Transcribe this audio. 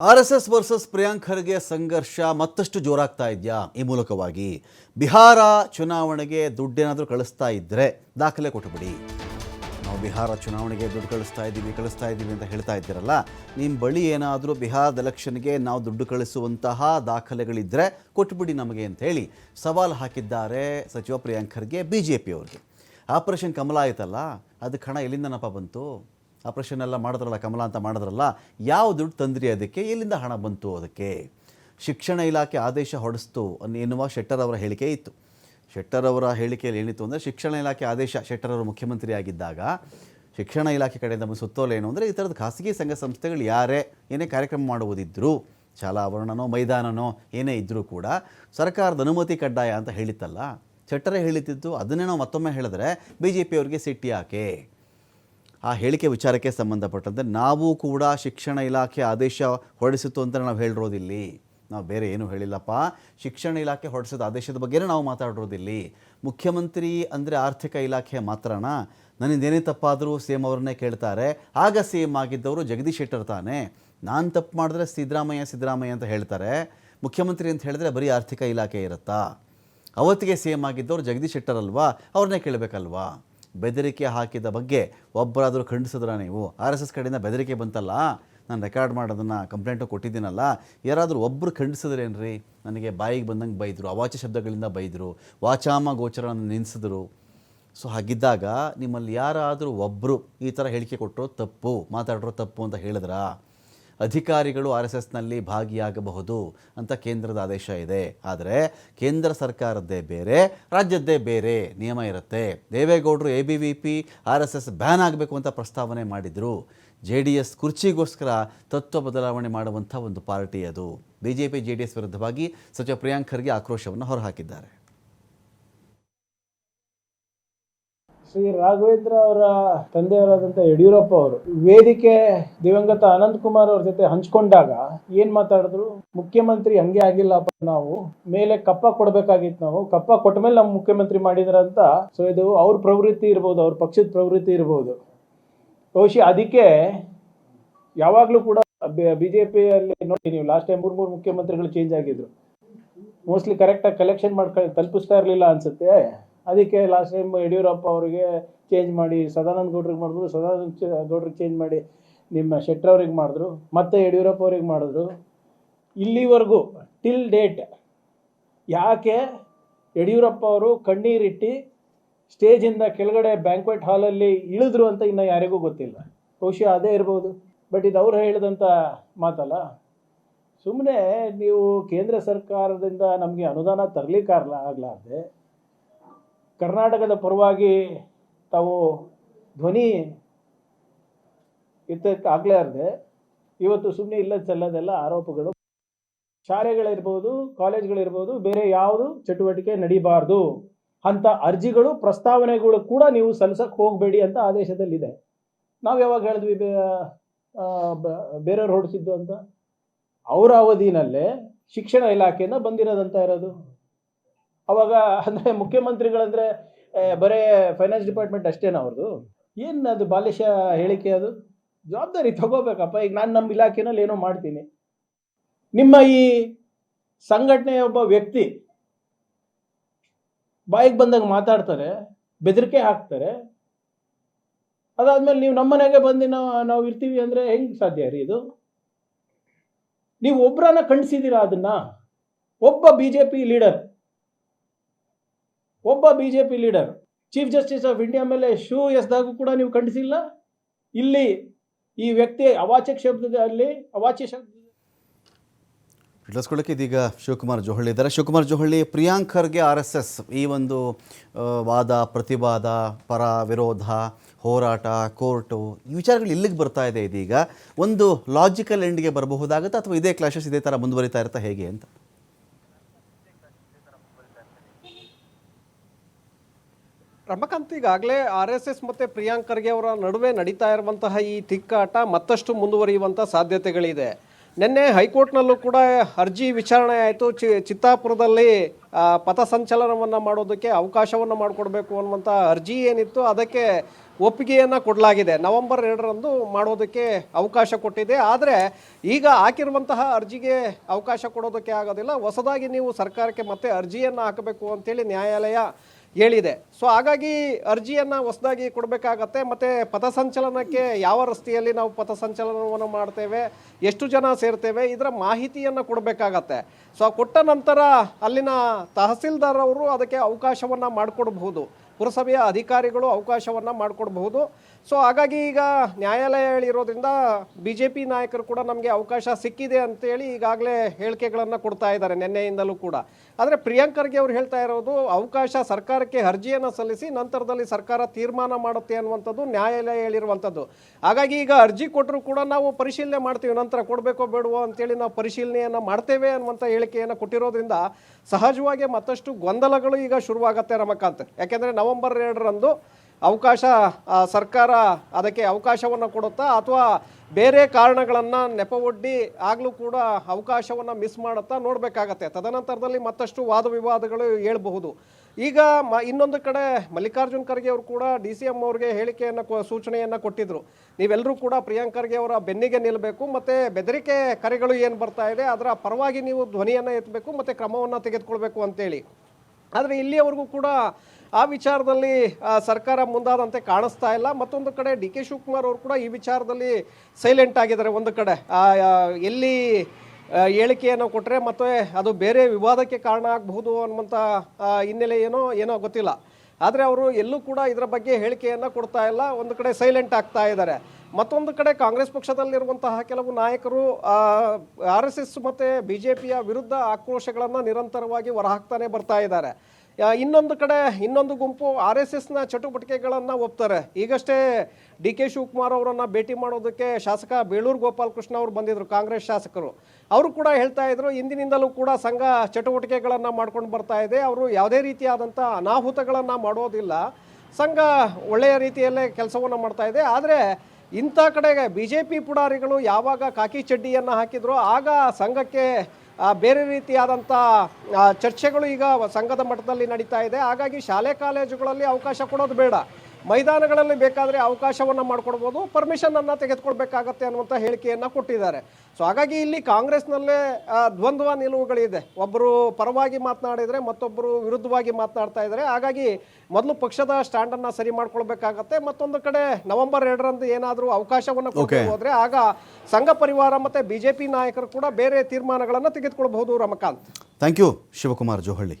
R S S versus Priyank Kharge ಸಂಘರ್ಷ ಮತ್ತಷ್ಟು ಜೋರಾಗ್ತಾ ಇದೆಯಾ? ಈ ಮೂಲಕವಾಗಿ ಬಿಹಾರ ಚುನಾವಣೆಗೆ ದುಡ್ಡೇನಾದರೂ ಕಳಿಸ್ತಾ ಇದ್ದರೆ ದಾಖಲೆ ಕೊಟ್ಟುಬಿಡಿ ನಾವು ಬಿಹಾರ ಚುನಾವಣೆಗೆ ದುಡ್ಡು ಕಳಿಸ್ತಾ ಇದ್ದೀವಿ ಕಳಿಸ್ತಾ ಇದ್ದೀವಿ ಅಂತ ಹೇಳ್ತಾ ಇದ್ದೀರಲ್ಲ ನಿಮ್ಮ ಬಳಿ ಏನಾದರೂ ಬಿಹಾರದ ಎಲೆಕ್ಷನ್ಗೆ ನಾವು ದುಡ್ಡು ಕಳಿಸುವಂತಹ ದಾಖಲೆಗಳಿದ್ದರೆ ಕೊಟ್ಟುಬಿಡಿ ನಮಗೆ ಅಂತ ಹೇಳಿ ಸವಾಲು ಹಾಕಿದ್ದಾರೆ ಸಚಿವ ಪ್ರಿಯಾಂಕ್ ಖರ್ಗೆ ಬಿ ಜೆ ಪಿಯವ್ರಿಗೆ ಆಪರೇಷನ್ ಕಮಲ ಆಯ್ತಲ್ಲ ಅದಕ್ಕೆ ಹಣ ಎಲ್ಲಿಂದನಪ್ಪ ಬಂತು? ಆಪರೇಷನ್ ಎಲ್ಲ ಮಾಡಿದ್ರಲ್ಲ, ಕಮಲ ಅಂತ ಮಾಡಿದ್ರಲ್ಲ, ಯಾವ ದುಡ್ಡು ತಂದ್ರಿ ಅದಕ್ಕೆ? ಎಲ್ಲಿಂದ ಹಣ ಬಂತು ಅದಕ್ಕೆ? ಶಿಕ್ಷಣ ಇಲಾಖೆ ಆದೇಶ ಹೊಡೆಸ್ತು ಅನ್- ಎನ್ನುವ ಶೆಟ್ಟರ್ ಅವರ ಹೇಳಿಕೆ ಇತ್ತು. ಶೆಟ್ಟರ್ ಅವರ ಹೇಳಿಕೆಯಲ್ಲಿ ಏನಿತ್ತು ಅಂದರೆ, ಶಿಕ್ಷಣ ಇಲಾಖೆ ಆದೇಶ, ಶೆಟ್ಟರ್ ಅವರು ಮುಖ್ಯಮಂತ್ರಿ ಆಗಿದ್ದಾಗ, ಶಿಕ್ಷಣ ಇಲಾಖೆ ಕಡೆಯಿಂದ ಬಂದ ಸುತ್ತೋಲೆ ಏನು ಅಂದರೆ, ಈ ಥರದ ಖಾಸಗಿ ಸಂಘ ಸಂಸ್ಥೆಗಳು ಯಾರೇ, ಏನೇ ಕಾರ್ಯಕ್ರಮ ಮಾಡುವುದಿದ್ದರೂ ಶಾಲಾ ಆವರಣನೋ ಮೈದಾನನೋ, ಏನೇ ಇದ್ದರೂ ಕೂಡ, ಸರ್ಕಾರದ ಅನುಮತಿ ಕಡ್ಡಾಯ ಅಂತ ಹೇಳಿತ್ತಲ್ಲ. ಶೆಟ್ಟರೇ ಹೇಳಿದ್ದು ಅದನ್ನೇ ನಾವು ಮತ್ತೊಮ್ಮೆ ಹೇಳಿದ್ರೆ ಬಿ ಜೆ ಪಿಯವ್ರಿಗೆ ಸಿಟ್ಟಿ ಯಾಕೆ? ಆ ಹೇಳಿಕೆ ವಿಚಾರಕ್ಕೆ ಸಂಬಂಧಪಟ್ಟಂತೆ ನಾವು ಕೂಡ ಶಿಕ್ಷಣ ಇಲಾಖೆ ಆದೇಶ ಹೊರಡಿಸಿತು ಅಂತ ನಾವು ಹೇಳಿರೋದಿಲ್ಲಿ. ನಾವು ಬೇರೆ ಏನು ಹೇಳಿಲ್ಲಪ್ಪ. ಶಿಕ್ಷಣ ಇಲಾಖೆ ಹೊರಡಿಸಿದ ಆದೇಶದ ಬಗ್ಗೆನೇ ನಾವು ಮಾತಾಡಿರೋದಿಲ್ಲಿ. ಮುಖ್ಯಮಂತ್ರಿ ಅಂದರೆ ಆರ್ಥಿಕ ಇಲಾಖೆ ಮಾತ್ರನಾ? ನನ್ನಿಂದ ಏನೇ ತಪ್ಪಾದರೂ ಸಿ ಎಂ ಅವರನ್ನೇ ಕೇಳ್ತಾರೆ. ಆಗ ಸಿ ಎಂ ಆಗಿದ್ದವರು ಜಗದೀಶ್ ಶೆಟ್ಟರ್ ತಾನೆ. ನಾನು ತಪ್ಪು ಮಾಡಿದ್ರೆ ಸಿದ್ದರಾಮಯ್ಯ ಸಿದ್ದರಾಮಯ್ಯ ಅಂತ ಹೇಳ್ತಾರೆ. ಮುಖ್ಯಮಂತ್ರಿ ಅಂತ ಹೇಳಿದ್ರೆ ಬರೀ ಆರ್ಥಿಕ ಇಲಾಖೆ ಇರುತ್ತಾ? ಅವತ್ತಿಗೆ ಸಿ ಎಂ ಆಗಿದ್ದವರು ಜಗದೀಶ್ ಶೆಟ್ಟರ್ ಅಲ್ವಾ? ಅವ್ರನ್ನೇ ಕೇಳಬೇಕಲ್ವಾ? ಬೆದರಿಕೆ ಹಾಕಿದ ಬಗ್ಗೆ ಒಬ್ಬರಾದರೂ ಖಂಡಿಸಿದ್ರ ನೀವು? ಆರ್ ಎಸ್ ಎಸ್ ಕಡೆಯಿಂದ ಬೆದರಿಕೆ ಬಂತಲ್ಲ? ನಾನು ರೆಕಾರ್ಡ್ ಮಾಡೋದನ್ನು ಕಂಪ್ಲೇಂಟು ಕೊಟ್ಟಿದ್ದೀನಲ್ಲ, ಯಾರಾದರೂ ಒಬ್ಬರು ಖಂಡಿಸಿದ್ರೇನ್ರಿ? ನನಗೆ ಬಾಯಿಗೆ ಬಂದಂಗೆ ಬೈದರು, ಅವಾಚ್ಯ ಶಬ್ದಗಳಿಂದ ಬೈದರು, ವಾಚಾಮ ಗೋಚರನ್ನು ನಿಲ್ಲಿಸಿದ್ರು ಸೊ ಹಾಗಿದ್ದಾಗ ನಿಮ್ಮಲ್ಲಿ ಯಾರಾದರೂ ಒಬ್ಬರು ಈ ಥರ ಹೇಳಿಕೆ ಕೊಟ್ಟರು ತಪ್ಪು, ಮಾತಾಡಿರೋ ತಪ್ಪು ಅಂತ ಹೇಳಿದ್ರಾ? ಅಧಿಕಾರಿಗಳು ಆರ್ ಎಸ್ ಎಸ್ನಲ್ಲಿ ಭಾಗಿಯಾಗಬಹುದು ಅಂತ ಕೇಂದ್ರದ ಆದೇಶ ಇದೆ. ಆದರೆ ಕೇಂದ್ರ ಸರ್ಕಾರದ್ದೇ ಬೇರೆ, ರಾಜ್ಯದ್ದೇ ಬೇರೆ ನಿಯಮ ಇರುತ್ತೆ. ದೇವೇಗೌಡರು A B V P R S S ban ಆಗಬೇಕು ಅಂತ ಪ್ರಸ್ತಾವನೆ ಮಾಡಿದರು. ಜೆ ಡಿ ಎಸ್ ಕುರ್ಚಿಗೋಸ್ಕರ ತತ್ವ ಬದಲಾವಣೆ ಮಾಡುವಂಥ ಒಂದು ಪಾರ್ಟಿ ಅದು. B J P, J D S ವಿರುದ್ಧವಾಗಿ ಸಚಿವ ಪ್ರಿಯಾಂಕ್ ಖರ್ಗೆ ಆಕ್ರೋಶವನ್ನು ಹೊರಹಾಕಿದ್ದಾರೆ. ಶ್ರೀ ರಾಘವೇಂದ್ರ ಅವರ ತಂದೆಯವರಾದಂಥ ಯಡಿಯೂರಪ್ಪ ಅವರು ವೇದಿಕೆ ದಿವಂಗತ ಅನಂತ್ ಕುಮಾರ್ ಅವ್ರ ಜೊತೆ ಹಂಚ್ಕೊಂಡಾಗ ಏನ್ ಮಾತಾಡಿದ್ರು? ಮುಖ್ಯಮಂತ್ರಿ ಹಂಗೆ ಆಗಿಲ್ಲಪ್ಪ ನಾವು, ಮೇಲೆ ಕಪ್ಪ ಕೊಡ್ಬೇಕಾಗಿತ್ತು ನಾವು, ಕಪ್ಪ ಕೊಟ್ಟ ಮೇಲೆ ನಮ್ಮ ಮುಖ್ಯಮಂತ್ರಿ ಮಾಡಿದ್ರಂತ ಸೊ ಇದು ಅವ್ರ ಪ್ರವೃತ್ತಿ ಇರ್ಬೋದು, ಅವ್ರ ಪಕ್ಷದ ಪ್ರವೃತ್ತಿ ಇರ್ಬೋದು. ಬಹುಶಃ ಅದಕ್ಕೆ ಯಾವಾಗಲೂ ಕೂಡ ಬಿ ಜೆ ಪಿಯಲ್ಲಿ ನೋಡಿ ನೀವು ಲಾಸ್ಟ್ ಟೈಮ್ ಮೂರು ಮೂರು ಮುಖ್ಯಮಂತ್ರಿಗಳು ಚೇಂಜ್ ಆಗಿದ್ರು. ಮೋಸ್ಟ್ಲಿ ಕರೆಕ್ಟಾಗಿ ಕಲೆಕ್ಷನ್ ಮಾಡ್ಕೊಂಡು ತಲುಪಿಸ್ತಾ ಇರಲಿಲ್ಲ ಅನ್ಸುತ್ತೆ. ಅದಕ್ಕೆ ಲಾಸ್ಟ್ ಟೈಮ್ ಯಡಿಯೂರಪ್ಪ ಅವರಿಗೆ ಚೇಂಜ್ ಮಾಡಿ, ಸದಾನಂದ ಗೌಡ್ರಿಗೆ ಮಾಡಿದ್ರು, ಸದಾನಂದ ಗೌಡ್ರಿಗೆ ಚೇಂಜ್ ಮಾಡಿ ನಿಮ್ಮ ಶೆಟ್ಟರ್ ಅವ್ರಿಗೆ ಮಾಡಿದ್ರು, ಮತ್ತೆ ಯಡಿಯೂರಪ್ಪ ಅವ್ರಿಗೆ ಮಾಡಿದ್ರು. ಇಲ್ಲಿವರೆಗೂ ಟಿಲ್ ಡೇಟ್ ಯಾಕೆ ಯಡಿಯೂರಪ್ಪ ಅವರು ಕಣ್ಣೀರಿಟ್ಟು ಸ್ಟೇಜಿಂದ ಕೆಳಗಡೆ ಬ್ಯಾಂಕ್ವೆಟ್ ಹಾಲಲ್ಲಿ ಇಳಿದ್ರು ಅಂತ ಇನ್ನು ಯಾರಿಗೂ ಗೊತ್ತಿಲ್ಲ. ಬಹುಶಃ ಅದೇ ಇರ್ಬೋದು. ಬಟ್ ಇದು ಅವ್ರು ಹೇಳಿದಂಥ ಮಾತಲ್ಲ. ಸುಮ್ಮನೆ ನೀವು ಕೇಂದ್ರ ಸರ್ಕಾರದಿಂದ ನಮಗೆ ಅನುದಾನ ತರಲಿಕ್ಕಾಗಲ್ಲ ಆಗಲಾರ್ದೆ ಕರ್ನಾಟಕದ ಪರವಾಗಿ ತಾವು ಧ್ವನಿ ಎತ್ತಕ್ಕೆ ಆಗಲಾರ್ದೆ ಇವತ್ತು ಸುಮ್ಮನೆ ಇಲ್ಲ ಸಲ್ಲದೆಲ್ಲ ಆರೋಪಗಳು. ಶಾಲೆಗಳಿರ್ಬೋದು, ಕಾಲೇಜ್ಗಳಿರ್ಬೋದು, ಬೇರೆ ಯಾವುದು ಚಟುವಟಿಕೆ ನಡೀಬಾರ್ದು. ಅಂತ ಅರ್ಜಿಗಳು, ಪ್ರಸ್ತಾವನೆಗಳು ಕೂಡ ನೀವು ಸಲ್ಲಿಸಕ್ಕೆ ಹೋಗಬೇಡಿ ಅಂತ ಆದೇಶದಲ್ಲಿದೆ. ನಾವು ಯಾವಾಗ ಹೇಳಿದ್ವಿ ಬೇರೆಯವ್ರು ಹೊಡಿಸಿದ್ದು ಅಂತ? ಅವರ ಅವಧಿನಲ್ಲೇ ಶಿಕ್ಷಣ ಇಲಾಖೆಯಿಂದ ಬಂದಿರೋದಂತ ಇರೋದು ಅವಾಗ ಅಂದರೆ ಮುಖ್ಯಮಂತ್ರಿಗಳಂದರೆ ಬರೀ ಫೈನಾನ್ಸ್ ಡಿಪಾರ್ಟ್ಮೆಂಟ್ ಅಷ್ಟೇನಾ ಅವ್ರದ್ದು ಏನು ಅದು ಬಾಲಿಶ ಹೇಳಿಕೆ ಅದು? ಜವಾಬ್ದಾರಿ ತಗೋಬೇಕಪ್ಪ. ಈಗ ನಾನು ನಮ್ಮ ಇಲಾಖೆನಲ್ಲಿ ಏನೋ ಮಾಡ್ತೀನಿ. ನಿಮ್ಮ ಈ ಸಂಘಟನೆಯ ಒಬ್ಬ ವ್ಯಕ್ತಿ ಬಾಯಿಗೆ ಬಂದಾಗ ಮಾತಾಡ್ತಾರೆ, ಬೆದರಿಕೆ ಹಾಕ್ತಾರೆ. ಅದಾದ್ಮೇಲೆ ನೀವು ನಮ್ಮನೆಗೆ ಬಂದು ನಾವು ನಾವು ಇರ್ತೀವಿ ಅಂದರೆ ಹೆಂಗೆ ಸಾಧ್ಯ ರೀ ಇದು? ನೀವು ಒಬ್ಬರನ್ನ ಖಂಡಿಸಿದ್ದೀರಾ ಅದನ್ನ? ಒಬ್ಬ ಬಿ ಜೆ ಪಿ ಲೀಡರ್. ಒಬ್ಬ B J P leader chief justice of India ಮೇಲೆ ಶೂ ಎಸ್ದಾಗೂ ಕೂಡ ನೀವು ಖಂಡಿಸಿಲ್ಲ. ಇಲ್ಲಿ ಈ ವ್ಯಕ್ತಿ ಅವಾಚ್ಯ ಶಬ್ದದಲ್ಲಿ ಅವಾಚ್ಯ ಶಬ್ದ ತಿಳಿಸ್ಕೊಳ್ಳೋಕೆ ಇದೀಗ ಶಿವಕುಮಾರ್ ಜೋಹಳ್ಳಿ ಇದ್ದಾರೆ. ಶಿವಕುಮಾರ್ ಜೋಹಳ್ಳಿ ಪ್ರಿಯಾಂಕರ್ಗೆ ಆರ್ ಎಸ್ ಎಸ್ ಈ ಒಂದು ವಾದ, ಪ್ರತಿವಾದ, ಪರ, ವಿರೋಧ, ಹೋರಾಟ, ಕೋರ್ಟು, ಈ ವಿಚಾರಗಳು ಇಲ್ಲಿಗೆ ಬರ್ತಾ ಇದೆ ಇದೀಗ. ಒಂದು ಲಾಜಿಕಲ್ ಎಂಡ್ಗೆ ಬರಬಹುದಾಗುತ್ತಾ ಅಥವಾ ಇದೇ ಕ್ಲಾಶಸ್ ಇದೇ ಥರ ಮುಂದುವರಿತಾ ಇರ್ತಾ ಹೇಗೆ ಅಂತ? ರಮಕಾಂತ್ ಈಗಾಗಲೇ ಆರ್ ಎಸ್ ಎಸ್ ಮತ್ತು ಪ್ರಿಯಾಂಕ್ ಖರ್ಗೆ ಅವರ ನಡುವೆ ನಡೀತಾ ಇರುವಂತಹ ಈ ತಿಕ್ಕಾಟ ಮತ್ತಷ್ಟು ಮುಂದುವರಿಯುವಂಥ ಸಾಧ್ಯತೆಗಳಿದೆ. ನಿನ್ನೆ ಹೈಕೋರ್ಟ್ನಲ್ಲೂ ಕೂಡ ಅರ್ಜಿ ವಿಚಾರಣೆ ಆಯಿತು. ಚಿ, ಚಿತ್ತಾಪುರದಲ್ಲಿ ಪಥಸಂಚಲನವನ್ನು ಮಾಡೋದಕ್ಕೆ ಅವಕಾಶವನ್ನು ಮಾಡಿಕೊಡ್ಬೇಕು ಅನ್ನುವಂಥ ಅರ್ಜಿ ಏನಿತ್ತು, ಅದಕ್ಕೆ ಒಪ್ಪಿಗೆಯನ್ನು ಕೊಡಲಾಗಿದೆ. ನವೆಂಬರ್ ಎರಡರಂದು ಮಾಡೋದಕ್ಕೆ ಅವಕಾಶ ಕೊಟ್ಟಿದೆ. ಆದರೆ ಈಗ ಹಾಕಿರುವಂತಹ ಅರ್ಜಿಗೆ ಅವಕಾಶ ಕೊಡೋದಕ್ಕೆ ಆಗೋದಿಲ್ಲ. ಹೊಸದಾಗಿ ನೀವು ಸರ್ಕಾರಕ್ಕೆ ಮತ್ತೆ ಅರ್ಜಿಯನ್ನು ಹಾಕಬೇಕು ಅಂತೇಳಿ ನ್ಯಾಯಾಲಯ ಹೇಳಿದೆ. ಸೊ ಹಾಗಾಗಿ ಅರ್ಜಿಯನ್ನು ಹೊಸದಾಗಿ ಕೊಡಬೇಕಾಗತ್ತೆ, ಮತ್ತು ಪಥಸಂಚಲನಕ್ಕೆ ಯಾವ ರಸ್ತೆಯಲ್ಲಿ ನಾವು ಪಥಸಂಚಲನವನ್ನು ಮಾಡ್ತೇವೆ, ಎಷ್ಟು ಜನ ಸೇರ್ತೇವೆ, ಇದರ ಮಾಹಿತಿಯನ್ನು ಕೊಡಬೇಕಾಗತ್ತೆ. ಸೊ ಕೊಟ್ಟ ನಂತರ ಅಲ್ಲಿನ ತಹಸೀಲ್ದಾರ್ ಅವರು ಅದಕ್ಕೆ ಅವಕಾಶವನ್ನು ಮಾಡಿಕೊಡ್ಬಹುದು. ಪುರಸಭೆಯ ಅಧಿಕಾರಿಗಳು ಅವಕಾಶವನ್ನು ಮಾಡಿಕೊಡ್ಬಹುದು. ಸೊ ಹಾಗಾಗಿ ಈಗ ನ್ಯಾಯಾಲಯ ಹೇಳಿರೋದ್ರಿಂದ ಬಿ ಜೆ ಪಿ ನಾಯಕರು ಕೂಡ ನಮಗೆ ಅವಕಾಶ ಸಿಕ್ಕಿದೆ ಅಂತೇಳಿ ಈಗಾಗಲೇ ಹೇಳಿಕೆಗಳನ್ನು ಕೊಡ್ತಾ ಇದ್ದಾರೆ ನಿನ್ನೆಯಿಂದಲೂ ಕೂಡ. ಆದರೆ ಪ್ರಿಯಾಂಕರ್ಗೆ ಅವರು ಹೇಳ್ತಾ ಇರೋದು ಅವಕಾಶ ಸರ್ಕಾರಕ್ಕೆ ಅರ್ಜಿಯನ್ನು ಸಲ್ಲಿಸಿ ನಂತರದಲ್ಲಿ ಸರ್ಕಾರ ತೀರ್ಮಾನ ಮಾಡುತ್ತೆ ಅನ್ನುವಂಥದ್ದು ನ್ಯಾಯಾಲಯ ಹೇಳಿರುವಂಥದ್ದು. ಹಾಗಾಗಿ ಈಗ ಅರ್ಜಿ ಕೊಟ್ಟರು ಕೂಡ ನಾವು ಪರಿಶೀಲನೆ ಮಾಡ್ತೀವಿ, ನಂತರ ಕೊಡಬೇಕೋ ಬೇಡವೋ ಅಂತೇಳಿ ನಾವು ಪರಿಶೀಲನೆಯನ್ನು ಮಾಡ್ತೇವೆ ಅನ್ನುವಂಥ ಹೇಳಿಕೆಯನ್ನು ಕೊಟ್ಟಿರೋದ್ರಿಂದ ಸಹಜವಾಗಿ ಮತ್ತಷ್ಟು ಗೊಂದಲಗಳು ಈಗ ಶುರುವಾಗುತ್ತೆ ರಮಕಾಂತ್. ಯಾಕೆಂದರೆ ನವೆಂಬರ್ ಎರಡರಂದು ಅವಕಾಶ ಸರ್ಕಾರ ಅದಕ್ಕೆ ಅವಕಾಶವನ್ನು ಕೊಡುತ್ತಾ ಅಥವಾ ಬೇರೆ ಕಾರಣಗಳನ್ನು ನೆಪವೊಡ್ಡಿ ಆಗಲೂ ಕೂಡ ಅವಕಾಶವನ್ನು ಮಿಸ್ ಮಾಡುತ್ತಾ ನೋಡಬೇಕಾಗತ್ತೆ. ತದನಂತರದಲ್ಲಿ ಮತ್ತಷ್ಟು ವಾದ ವಿವಾದಗಳು ಹೇಳ್ಬಹುದು ಈಗ ಮ, ಇನ್ನೊಂದು ಕಡೆ ಮಲ್ಲಿಕಾರ್ಜುನ್ ಖರ್ಗೆ ಅವರು ಕೂಡ ಡಿ ಸಿ ಎಂ ಅವ್ರಿಗೆ ಹೇಳಿಕೆಯನ್ನು ಕೊ, ಸೂಚನೆಯನ್ನು ಕೊಟ್ಟಿದ್ದರು ನೀವೆಲ್ಲರೂ ಕೂಡ ಪ್ರಿಯಾಂಕ್ ಖರ್ಗೆ ಅವರ ಬೆನ್ನಿಗೆ ನಿಲ್ಲಬೇಕು ಮತ್ತು ಬೆದರಿಕೆ ಕರೆಗಳು ಏನು ಬರ್ತಾ ಇದೆ, ಅದರ ಪರವಾಗಿ ನೀವು ಧ್ವನಿಯನ್ನು ಎತ್ತಬೇಕು ಮತ್ತು ಕ್ರಮವನ್ನು ತೆಗೆದುಕೊಳ್ಬೇಕು ಅಂತೇಳಿ. ಆದರೆ ಇಲ್ಲಿಯವರೆಗೂ ಕೂಡ ಆ ವಿಚಾರದಲ್ಲಿ ಸರ್ಕಾರ ಮುಂದಾದಂತೆ ಕಾಣಿಸ್ತಾ ಇಲ್ಲ. ಮತ್ತೊಂದು ಕಡೆ ಡಿ ಕೆ ಶಿವಕುಮಾರ್ ಅವರು ಕೂಡ ಈ ವಿಚಾರದಲ್ಲಿ ಸೈಲೆಂಟ್ ಆಗಿದ್ದಾರೆ ಒಂದು ಕಡೆ. ಎಲ್ಲಿ ಹೇಳಿಕೆಯನ್ನು ಕೊಟ್ಟರೆ ಮತ್ತೆ ಅದು ಬೇರೆ ವಿವಾದಕ್ಕೆ ಕಾರಣ ಆಗಬಹುದು ಅನ್ನುವಂಥ ಹಿನ್ನೆಲೆ ಏನೋ ಏನೋ ಗೊತ್ತಿಲ್ಲ. ಆದರೆ ಅವರು ಎಲ್ಲೂ ಕೂಡ ಇದರ ಬಗ್ಗೆ ಹೇಳಿಕೆಯನ್ನು ಕೊಡ್ತಾ ಇಲ್ಲ. ಒಂದು ಕಡೆ ಸೈಲೆಂಟ್ ಆಗ್ತಾ ಇದ್ದಾರೆ. ಮತ್ತೊಂದು ಕಡೆ ಕಾಂಗ್ರೆಸ್ ಪಕ್ಷದಲ್ಲಿರುವಂತಹ ಕೆಲವು ನಾಯಕರು ಆರ್ ಎಸ್ ಎಸ್ ಮತ್ತು ಬಿ ಜೆ ಪಿಯ ವಿರುದ್ಧ ಆಕ್ರೋಶಗಳನ್ನು ನಿರಂತರವಾಗಿ ಹೊರಹಾಕ್ತಾನೆ ಬರ್ತಾ ಇದ್ದಾರೆ. ಇನ್ನೊಂದು ಕಡೆ ಇನ್ನೊಂದು ಗುಂಪು ಆರ್ ಎಸ್ ಎಸ್ನ ಚಟುವಟಿಕೆಗಳನ್ನು ಒಪ್ತಾರೆ. ಈಗಷ್ಟೇ ಡಿ ಕೆ ಶಿವಕುಮಾರ್ ಅವರನ್ನು ಭೇಟಿ ಮಾಡೋದಕ್ಕೆ ಶಾಸಕ ಬೇಳೂರು ಗೋಪಾಲಕೃಷ್ಣ ಅವರು ಬಂದಿದ್ದರು ಕಾಂಗ್ರೆಸ್ ಶಾಸಕರು. ಅವರು ಕೂಡ ಹೇಳ್ತಾ ಇದ್ರು, ಇಂದಿನಿಂದಲೂ ಕೂಡ ಸಂಘ ಚಟುವಟಿಕೆಗಳನ್ನು ಮಾಡ್ಕೊಂಡು ಬರ್ತಾ ಇದೆ. ಅವರು ಯಾವುದೇ ರೀತಿಯಾದಂಥ ಅನಾಹುತಗಳನ್ನು ಮಾಡೋದಿಲ್ಲ. ಸಂಘ ಒಳ್ಳೆಯ ರೀತಿಯಲ್ಲೇ ಕೆಲಸವನ್ನು ಮಾಡ್ತಾ ಇದೆ. ಆದರೆ ಇಂಥ ಕಡೆಗೆ ಬಿ ಜೆ ಪಿ ಪುಡಾರಿಗಳು ಯಾವಾಗ ಕಾಕಿ ಚಡ್ಡಿಯನ್ನು ಹಾಕಿದ್ರು ಆಗ ಸಂಘಕ್ಕೆ ಬೇರೆ ರೀತಿಯಾದಂಥ ಚರ್ಚೆಗಳು ಈಗ ಸಂಘದ ಮಟ್ಟದಲ್ಲಿ ನಡೀತಾ ಇದೆ. ಹಾಗಾಗಿ ಶಾಲೆ ಕಾಲೇಜುಗಳಲ್ಲಿ ಅವಕಾಶ ಕೊಡೋದು ಬೇಡ. ಮೈದಾನಗಳಲ್ಲಿ ಬೇಕಾದರೆ ಅವಕಾಶವನ್ನು ಮಾಡಿಕೊಡ್ಬೋದು ಪರ್ಮಿಷನನ್ನು ತೆಗೆದುಕೊಳ್ಬೇಕಾಗತ್ತೆ ಅನ್ನುವಂಥ ಹೇಳಿಕೆಯನ್ನು ಕೊಟ್ಟಿದ್ದಾರೆ. ಸೊ ಹಾಗಾಗಿ ಇಲ್ಲಿ ಕಾಂಗ್ರೆಸ್ನಲ್ಲೇ ದ್ವಂದ್ವ ನಿಲುವುಗಳಿದೆ. ಒಬ್ಬರು ಪರವಾಗಿ ಮಾತನಾಡಿದರೆ ಮತ್ತೊಬ್ಬರು ವಿರುದ್ಧವಾಗಿ ಮಾತನಾಡ್ತಾ ಇದ್ದಾರೆ. ಹಾಗಾಗಿ ಮೊದಲು ಪಕ್ಷದ ಸ್ಟ್ಯಾಂಡನ್ನು ಸರಿ ಮಾಡ್ಕೊಳ್ಬೇಕಾಗತ್ತೆ ಮತ್ತೊಂದು ಕಡೆ ನವೆಂಬರ್ ಎರಡರಂದು ಏನಾದರೂ ಅವಕಾಶವನ್ನು ಕೊಟ್ಟು ಹೋದ್ರೆ ಆಗ ಸಂಘ ಪರಿವಾರ ಮತ್ತು ಬಿ ಜೆ ಪಿ ನಾಯಕರು ಕೂಡ ಬೇರೆ ತೀರ್ಮಾನಗಳನ್ನು ತೆಗೆದುಕೊಳ್ಬಹುದು Ramakant. Thank you Shivakumar Johalli.